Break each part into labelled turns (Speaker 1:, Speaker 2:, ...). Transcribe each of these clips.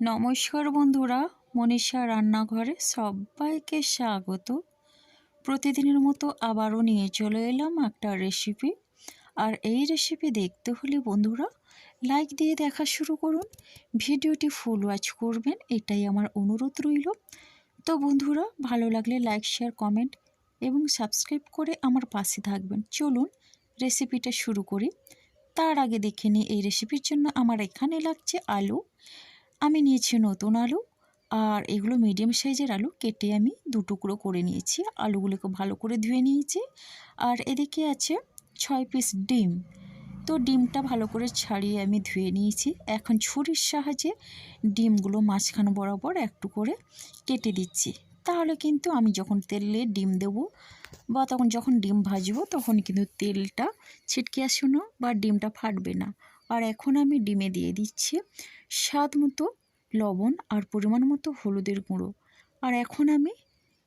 Speaker 1: নমস্কার বন্ধুরা, মনীষা রান্নাঘরে সবাইকে স্বাগত। প্রতিদিনের মতো আবারও নিয়ে চলে এলাম একটা রেসিপি আর এই রেসিপি দেখতে হলে বন্ধুরা লাইক দিয়ে দেখা শুরু করুন। ভিডিওটি ফুল ওয়াচ করবেন, এটাই আমার অনুরোধ রইল। তো বন্ধুরা, ভালো লাগলে লাইক শেয়ার কমেন্ট এবং সাবস্ক্রাইব করে আমার পাশে থাকবেন। চলুন রেসিপিটা শুরু করি। তার আগে দেখে নিই, এই রেসিপির জন্য আমার এখানে লাগছে আলু। আমি নিয়েছি নতুন আলু আর এগুলো মিডিয়াম সাইজের আলু। কেটে আমি দু টুকরো করে নিয়েছি। আলুগুলোকে ভালো করে ধুয়ে নিয়েছি। আর এদিকে আছে ছয় পিস ডিম। তো ডিমটা ভালো করে ছাড়িয়ে আমি ধুয়ে নিয়েছি। এখন ছুরির সাহায্যে ডিমগুলো মাঝখানে বরাবর একটু করে কেটে দিচ্ছি। তাহলে কিন্তু আমি যখন তেলে ডিম দেব বা তখন যখন ডিম ভাজবো, তখন কিন্তু তেলটা ছিটকে আসবে না বা ডিমটা ফাটবে না। আর এখন আমি ডিমে দিয়ে দিচ্ছি স্বাদ মতো লবণ আর পরিমাণ মতো হলুদের গুঁড়ো। আর এখন আমি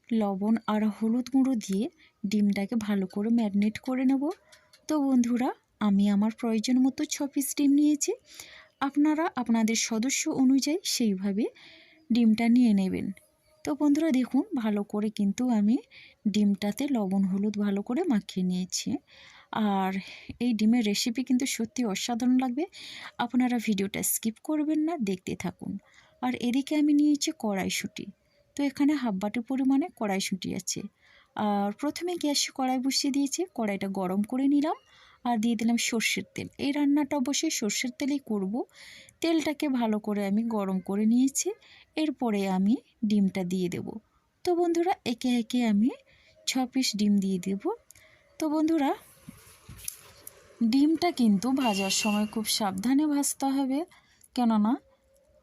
Speaker 1: লবণ আর হলুদ গুঁড়ো দিয়ে ডিমটাকে ভালো করে ম্যারিনেট করে নেব। তো বন্ধুরা, আমি আমার প্রয়োজন মতো ছ পিস ডিম নিয়েছি। আপনারা আপনাদের সদস্য অনুযায়ী সেইভাবে ডিমটা নিয়ে নেবেন। তো বন্ধুরা, দেখুন, ভালো করে কিন্তু আমি ডিমটাতে লবণ হলুদ ভালো করে মাখিয়ে নিয়েছি। আর এই ডিমের রেসিপি কিন্তু সত্যি অসাধারণ লাগবে। আপনারা ভিডিওটা স্কিপ করবেন না, দেখতে থাকুন। আর এদিকে আমি নিয়েছি কড়াইশুঁটি। তো এখানে হাফ বাটি পরিমাণে কড়াইশুঁটি আছে। আর প্রথমে গ্যাসে কড়াই বসিয়ে দিয়েছি, কড়াইটা গরম করে নিলাম আর দিয়ে দিলাম সর্ষের তেল। এই রান্নাটা অবশ্যই সর্ষের তেলেই করব। তেলটাকে ভালো করে আমি গরম করে নিয়েছি, এরপরে আমি ডিমটা দিয়ে দেব। তো বন্ধুরা, একে একে আমি ছ পিস ডিম দিয়ে দেব। তো বন্ধুরা ডিমটা কিন্তু ভাজার সময় খুব সাবধানে ভাজতে হবে। কেননা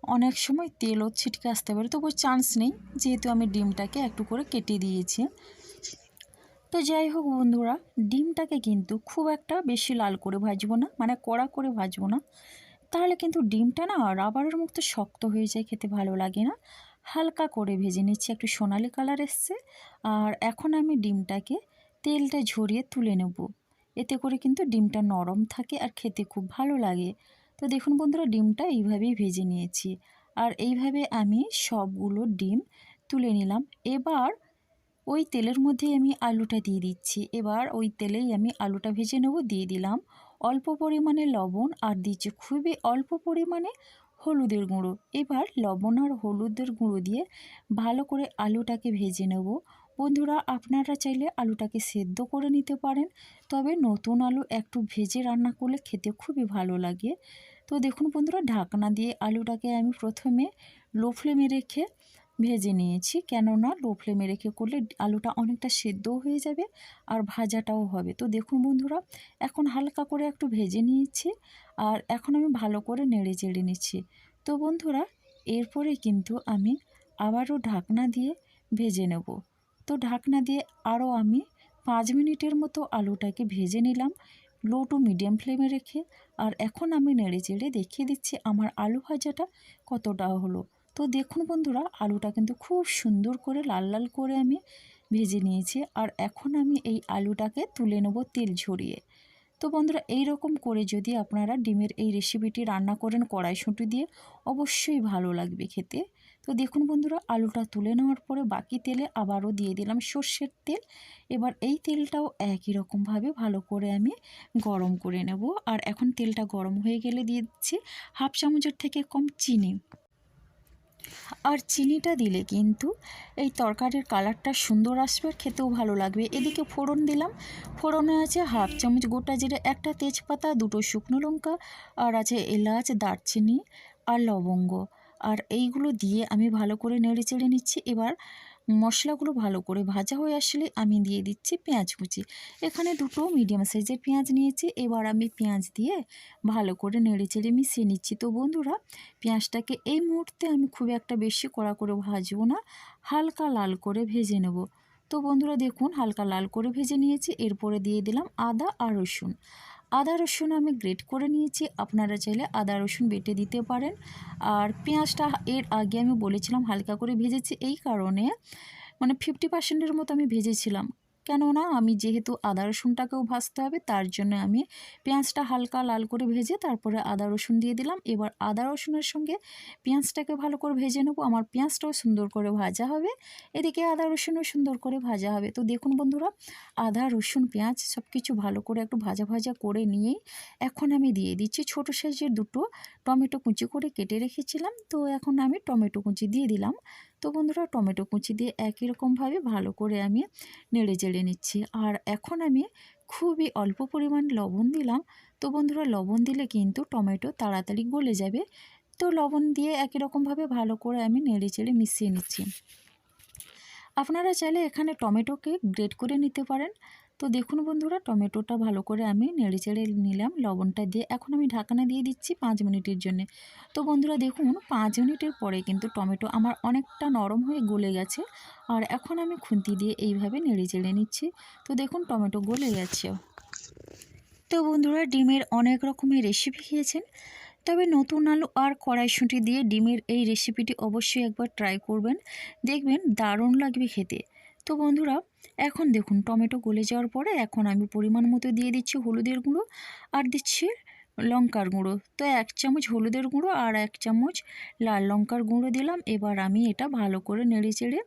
Speaker 1: অনেক সময় তেলও ছিটকে আসতে পারে তবু চান্স নেই যেহেতু আমি ডিমটাকে একটু করে কেটে দিয়েছি। তো যাই হোক বন্ধুরা, ডিমটাকে কিন্তু খুব একটা বেশি লাল করে ভাজবো না মানে কড়া করে ভাজবো না। তাহলে কিন্তু ডিমটা না রাবারের মতো শক্ত হয়ে যায়, খেতে ভালো লাগে না। হালকা করে ভেজে নিচ্ছি, একটু সোনালি কালার এসছে। আর এখন আমি ডিমটাকে তেলটা ঝরিয়ে তুলে নেব। এতে করে কিন্তু ডিমটা নরম থাকে আর খেতে খুব ভালো লাগে। তো দেখুন বন্ধুরা, ডিমটা এইভাবেই ভেজে নিয়েছি। আর এইভাবে আমি সবগুলো ডিম তুলে নিলাম। এবার ওই তেলের মধ্যেই আমি আলুটা দিয়ে দিচ্ছি। এবার ওই তেলেই আমি আলুটা ভেজে নেব, দিয়ে দিলাম অল্প পরিমাণে লবণ আর দিচ্ছি খুবই অল্প পরিমাণে হলুদের গুঁড়ো। এবার লবণ আর হলুদের গুঁড়ো দিয়ে ভালো করে আলুটাকে ভেজে নেব। বন্ধুরা, আপনারা চাইলে আলুটাকে সেদ্ধ করে নিতে পারেন। তবে নতুন আলু একটু ভেজে রান্না করলে খেতে খুবই ভালো লাগে। তো দেখুন বন্ধুরা, ঢাকনা দিয়ে আলুটাকে আমি প্রথমে লো ফ্লেমে রেখে ভেজে নিয়েছি। কেননা লো ফ্লেমে রেখে করলে আলুটা অনেকটা সেদ্ধও হয়ে যাবে আর ভাজাটাও হবে। তো দেখুন বন্ধুরা, এখন হালকা করে একটু ভেজে নিয়েছি আর এখন আমি ভালো করে নেড়ে চেড়ে নিচ্ছি। তো বন্ধুরা, এরপরে কিন্তু আমি আবারও ঢাকনা দিয়ে ভেজে নেব। তো ঢাকনা দিয়ে আরও আমি পাঁচ মিনিটের মতো আলুটাকে ভেজে নিলাম লো টু মিডিয়াম ফ্লেমে রেখে। আর এখন আমি নেড়ে চেড়ে দেখিয়ে দিচ্ছি আমার আলু ভাজাটা কতটা হলো। তো দেখুন বন্ধুরা, আলুটা কিন্তু খুব সুন্দর করে লাল লাল করে আমি ভেজে নিয়েছি। আর এখন আমি এই আলুটাকে তুলে নেব তেল ঝরিয়ে। তো বন্ধুরা এই রকম করে যদি আপনারা ডিমের এই রেসিপিটি রান্না করেন কড়াইশুঁটি দিয়ে, অবশ্যই ভালো লাগবে খেতে। তো দেখুন বন্ধুরা, আলুটা তুলে নেওয়ার পরে বাকি তেলে আবারও দিয়ে দিলাম সর্ষের তেল। এবার এই তেলটাও একই রকমভাবে ভালো করে আমি গরম করে নেব। আর এখন তেলটা গরম হয়ে গেলে দিয়ে দিচ্ছি হাফ চামচের থেকে কম চিনি। আর চিনিটা দিলে কিন্তু এই তরকারির কালারটা সুন্দর আসবে আর খেতেও ভালো লাগবে। এদিকে ফোড়ন দিলাম। ফোড়নে আছে হাফ চামচ গোটা জিরে, একটা তেজপাতা, দুটো শুকনো লঙ্কা, আর আছে এলাচ, দারচিনি আর লবঙ্গ। আর এইগুলো দিয়ে আমি ভালো করে নেড়ে চেড়ে নিচ্ছি। এবার মশলাগুলো ভালো করে ভাজা হয়ে আসলে আমি দিয়ে দিচ্ছি পেঁয়াজ কুচি। এখানে দুটো মিডিয়াম সাইজের পেঁয়াজ নিয়েছি। এবার আমি পেঁয়াজ দিয়ে ভালো করে নেড়ে চেড়ে মিশিয়ে নিচ্ছি। তো বন্ধুরা, পেঁয়াজটাকে এই মুহূর্তে আমি খুব একটা বেশি কড়া করে ভাজবো না, হালকা লাল করে ভেজে নেব। তো বন্ধুরা দেখুন, হালকা লাল করে ভেজে নিয়েছি। এরপরে দিয়ে দিলাম আদা আর রসুন। আদা রসুন আমি গ্রেট করে নিয়েছি। আপনারা চাইলে আদা রসুন বেটে দিতে পারেন। আর পেঁয়াজটা এর আগে আমি বলেছিলাম হালকা করে ভেজেছি। এই কারণে মানে ফিফটি পার্সেন্টের মতো আমি ভেজেছিলাম। কেননা আমি যেহেতু আদা রসুনটাকেও ভাজতে হবে, তার জন্য আমি পেঁয়াজটা হালকা লাল করে ভেজে তারপরে আদা রসুন দিয়ে দিলাম। এবার আদা রসুনের সঙ্গে পেঁয়াজটাকে ভালো করে ভেজে নেব। আমার পেঁয়াজটাও সুন্দর করে ভাজা হবে, এদিকে আদা রসুনও সুন্দর করে ভাজা হবে। তো দেখুন বন্ধুরা, আদা, রসুন, পেঁয়াজ সব কিছু ভালো করে একটু ভাজা ভাজা করে নিয়েই এখন আমি দিয়ে দিচ্ছি ছোটো সাইজের দুটো টমেটো কুচি করে কেটে রেখেছিলাম। তো এখন আমি টমেটো কুচি দিয়ে দিলাম। তো বন্ধুরা টমেটো কুচি দিয়ে একই রকমভাবে ভালো করে আমি নেড়ে চেড়ে নিচ্ছি। আর এখন আমি খুবই অল্প পরিমাণ লবণ দিলাম। তো বন্ধুরা লবণ দিলে কিন্তু টমেটো তাড়াতাড়ি গলে যাবে। তো লবণ দিয়ে একই রকমভাবে ভালো করে আমি নেড়ে চেড়ে মিশিয়ে নিচ্ছি। আপনারা চাইলে এখানে টমেটোকে গ্রেড করে নিতে পারেন। তো দেখুন বন্ধুরা, টমেটোটা ভালো করে আমি নেড়ে চেড়ে নিলাম, লবণটা দিয়ে এখন আমি ঢাকনা দিয়ে দিচ্ছি পাঁচ মিনিটের জন্য। তো বন্ধুরা দেখুন, পাঁচ মিনিটের পরে কিন্তু টমেটো আমার অনেকটা নরম হয়ে গলে গেছে, আর এখন আমি খুন্তি দিয়ে এইভাবে নেড়ে চেড়ে নিচ্ছি। তো দেখুন, টমেটো গলে গেছে। তো বন্ধুরা, ডিমের অনেক রকমের রেসিপি খেয়েছেন, তবে নতুন আলু আর কড়াইশুঁটি দিয়ে ডিমের এই রেসিপিটি অবশ্যই একবার ট্রাই করবেন। দেখবেন দারুণ লাগবে খেতে। তো বন্ধুরা, এখন দেখুন টমেটো গলে যাওয়ার পরে এখন আমি পরিমাণ মতো দিয়ে দিচ্ছি হলুদের গুঁড়ো আর দিচ্ছি লঙ্কার গুঁড়ো। তো এক চামচ হলুদের গুঁড়ো আর এক চামচ লাল লঙ্কার গুঁড়ো দিলাম। এবার আমি এটা ভালো করে নেড়ে চেড়ে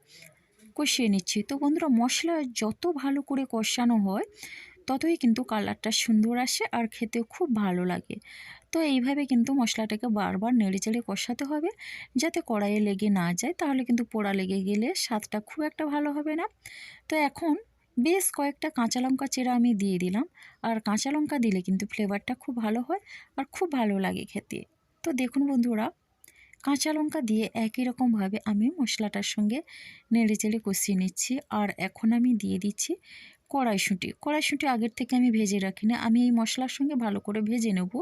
Speaker 1: কষিয়ে নিচ্ছি। তো বন্ধুরা, মশলা যত ভালো করে কষানো হয়, ততই কিন্তু কালারটা সুন্দর আসে আর খেতে খুব ভালো লাগে। তো এইভাবে কিন্তু মশলাটাকে বারবার নেড়ে চেড়ে কষাতে হবে। যাতে কড়াইয়ে লেগে না যায়, তাহলে কিন্তু পোড়া লেগে গেলে স্বাদটা খুব একটা ভালো হবে না। তো এখন বেশ কয়েকটা কাঁচা লঙ্কা চেরা আমি দিয়ে দিলাম। আর কাঁচা লঙ্কা দিলে কিন্তু ফ্লেভারটা খুব ভালো হয় আর খুব ভালো লাগে খেতে। তো দেখুন বন্ধুরা, কাঁচা লঙ্কা দিয়ে একই রকমভাবে আমি মশলাটার সঙ্গে নেড়ে চেড়ে কষিয়ে নিচ্ছি। আর এখন আমি দিয়ে দিচ্ছি কড়াইশুঁটি। কড়াইশুঁটি আগের থেকে আমি ভেজে রাখি না আমি এই মশলার সঙ্গে ভালো করে ভেজে নেব।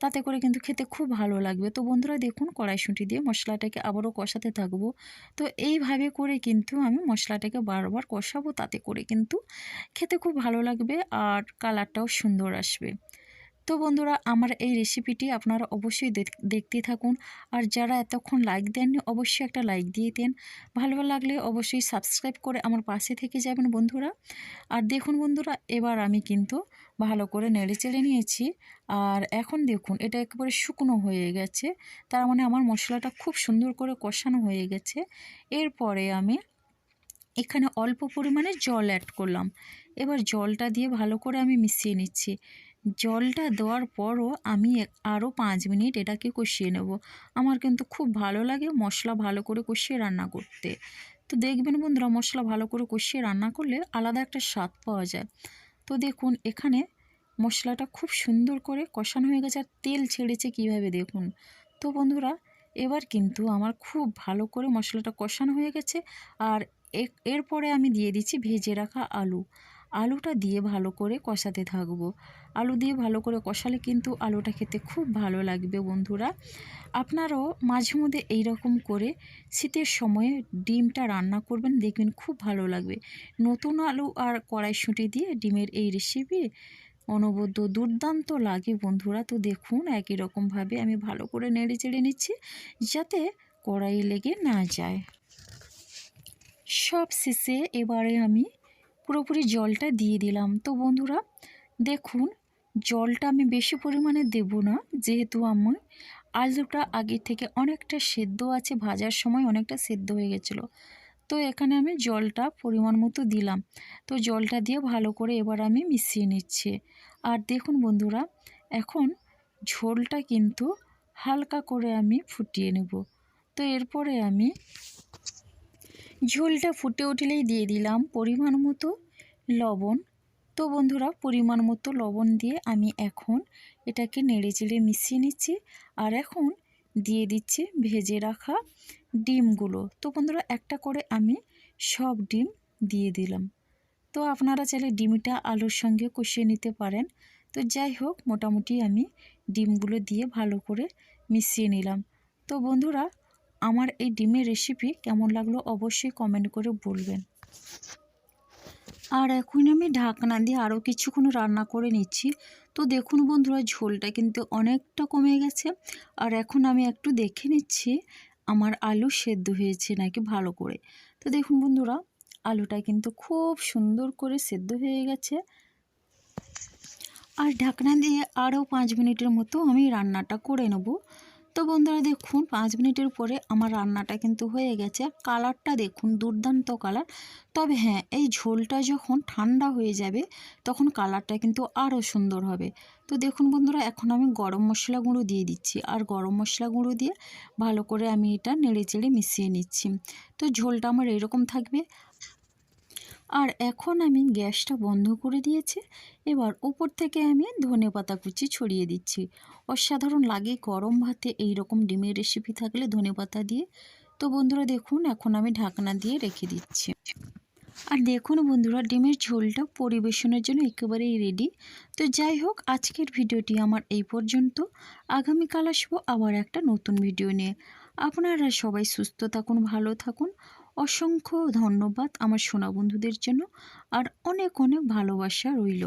Speaker 1: তাতে করে কিন্তু খেতে খুব ভালো লাগবে। তো বন্ধুরা দেখুন, কড়াইশুঁটি দিয়ে মশলাটাকে আবারও কষাতে থাকব। তো এইভাবে করে কিন্তু আমি মশলাটাকে বারবার কষাবো, তাতে করে কিন্তু খেতে খুব ভালো লাগবে আর কালারটাও সুন্দর আসবে। তো বন্ধুরা, আমার এই রেসিপিটি আপনারা অবশ্যই দেখতে থাকুন। আর যারা এতক্ষণ লাইক দেননি, অবশ্যই একটা লাইক দিয়ে দেন। ভালো লাগলে অবশ্যই সাবস্ক্রাইব করে আমার পাশে থেকে যাবেন বন্ধুরা। আর দেখুন বন্ধুরা, এবার আমি কিন্তু ভালো করে নেড়ে চেড়ে নিয়েছি। আর এখন দেখুন, এটা একেবারে শুকনো হয়ে গেছে। তার মানে আমার মশলাটা খুব সুন্দর করে কষানো হয়ে গেছে। এরপরে আমি এখানে অল্প পরিমাণে জল অ্যাড করলাম। এবার জলটা দিয়ে ভালো করে আমি মিশিয়ে নিচ্ছি। জলটা দেওয়ার পরও আমি আরও পাঁচ মিনিট এটাকে কষিয়ে নেব। আমার কিন্তু খুব ভালো লাগে মশলা ভালো করে কষিয়ে রান্না করতে। তো দেখবেন বন্ধুরা, মশলা ভালো করে কষিয়ে রান্না করলে আলাদা একটা স্বাদ পাওয়া যায়। তো দেখুন, এখানে মশলাটা খুব সুন্দর করে কষানো হয়ে গেছে আর তেল ছেড়েছে কীভাবে দেখুন। তো বন্ধুরা, এবার কিন্তু আমার খুব ভালো করে মশলাটা কষানো হয়ে গেছে আর এরপরে আমি দিয়ে দিচ্ছি ভেজে রাখা আলু। আলুটা দিয়ে ভালো করে কষাতে থাকব। আলু দিয়ে ভালো করে কষালে কিন্তু আলুটা খেতে খুব ভালো লাগবে বন্ধুরা। আপনারাও মাঝে মধ্যে এইরকম করে শীতের সময়ে ডিমটা রান্না করবেন, দেখবেন খুব ভালো লাগবে। নতুন আলু আর কড়াইশুঁটি দিয়ে ডিমের এই রেসিপি অনবদ্য দুর্দান্ত লাগে বন্ধুরা। তো দেখুন, একই রকমভাবে আমি ভালো করে নেড়ে চেড়ে নিচ্ছি যাতে কড়াই লেগে না যায়। সব শেষে এবারে আমি পুরোপুরি জলটা দিয়ে দিলাম। তো বন্ধুরা, দেখুন, জলটা আমি বেশি পরিমাণে দেব না, যেহেতু আমি আলুটা আগে থেকে অনেকটা সেদ্ধ আছে, ভাজার সময় অনেকটা সেদ্ধ হয়ে গেছিল। তো এখানে আমি জলটা পরিমাণ মতো দিলাম। তো জলটা দিয়ে ভালো করে এবার আমি মিশিয়ে নিচ্ছি। আর দেখুন বন্ধুরা, এখন ঝোলটা কিন্তু হালকা করে আমি ফুটিয়ে নেব। তো এরপরে আমি ঝোলটা ফুটে উঠলেই দিয়ে দিলাম পরিমাণ মতো লবণ। তো বন্ধুরা, পরিমাণ মতো লবণ দিয়ে আমি এখন এটাকে নেড়ে চেড়ে মিশিয়ে নিচ্ছি আর এখন দিয়ে দিচ্ছি ভেজে রাখা ডিমগুলো। তো বন্ধুরা, একটা করে আমি সব ডিম দিয়ে দিলাম। তো আপনারা চাইলে ডিমটা আলুর সঙ্গে কষিয়ে নিতে পারেন। তো যাই হোক, মোটামুটি আমি ডিমগুলো দিয়ে ভালো করে মিশিয়ে নিলাম। তো বন্ধুরা আমার এই ডিমের রেসিপি কেমন লাগল অবশ্যই কমেন্ট করে বলবেন। আর এখন আমি ঢাকনা দিয়ে আরও কিছুক্ষণ রান্না করে নিচ্ছি। তো দেখুন বন্ধুরা, ঝোলটা কিন্তু অনেকটা কমে গেছে। আর এখন আমি একটু দেখে নিচ্ছি, আমার আলু সেদ্ধ হয়েছে নাকি ভালো করে। তো দেখুন বন্ধুরা, আলুটা কিন্তু খুব সুন্দর করে সেদ্ধ হয়ে গেছে। আর ঢাকনা দিয়ে আরও পাঁচ মিনিটের মতো আমি রান্নাটা করে নেব। তো বন্ধুরা দেখুন, পাঁচ মিনিটের পরে আমার রান্নাটা কিন্তু হয়ে গেছে। কালারটা দেখুন, দুর্দান্ত কালার। তবে হ্যাঁ এই ঝোলটা যখন ঠান্ডা হয়ে যাবে, তখন কালারটা কিন্তু আরও সুন্দর হবে। তো দেখুন বন্ধুরা, এখন আমি গরম মশলা গুঁড়ো দিয়ে দিচ্ছি। আর গরম মশলা গুঁড়ো দিয়ে ভালো করে আমি এটা নেড়ে চেড়ে মিশিয়ে নিচ্ছি। তো ঝোলটা আমার এরকম থাকবে। আর এখন আমি গ্যাসটা বন্ধ করে দিয়েছি। এবার উপর থেকে আমি ধনে পাতা কুচি ছড়িয়ে দিচ্ছি। অসাধারণ লাগে গরম ভাতে এই রকম ডিমের রেসিপি থাকলে ধনে পাতা দিয়ে। তো বন্ধুরা দেখুন, এখন আমি ঢাকনা দিয়ে রেখে দিচ্ছি। আর দেখুন বন্ধুরা, ডিমের ঝোলটা পরিবেশনের জন্য একেবারেই রেডি তো যাই হোক, আজকের ভিডিওটি আমার এই পর্যন্ত। আগামীকাল আসব আবার একটা নতুন ভিডিও নিয়ে। আপনারা সবাই সুস্থ থাকুন, ভালো থাকুন। অসংখ্য ধন্যবাদ আমার সোনা বন্ধুদের জন্য আর অনেক অনেক ভালোবাসা রইল।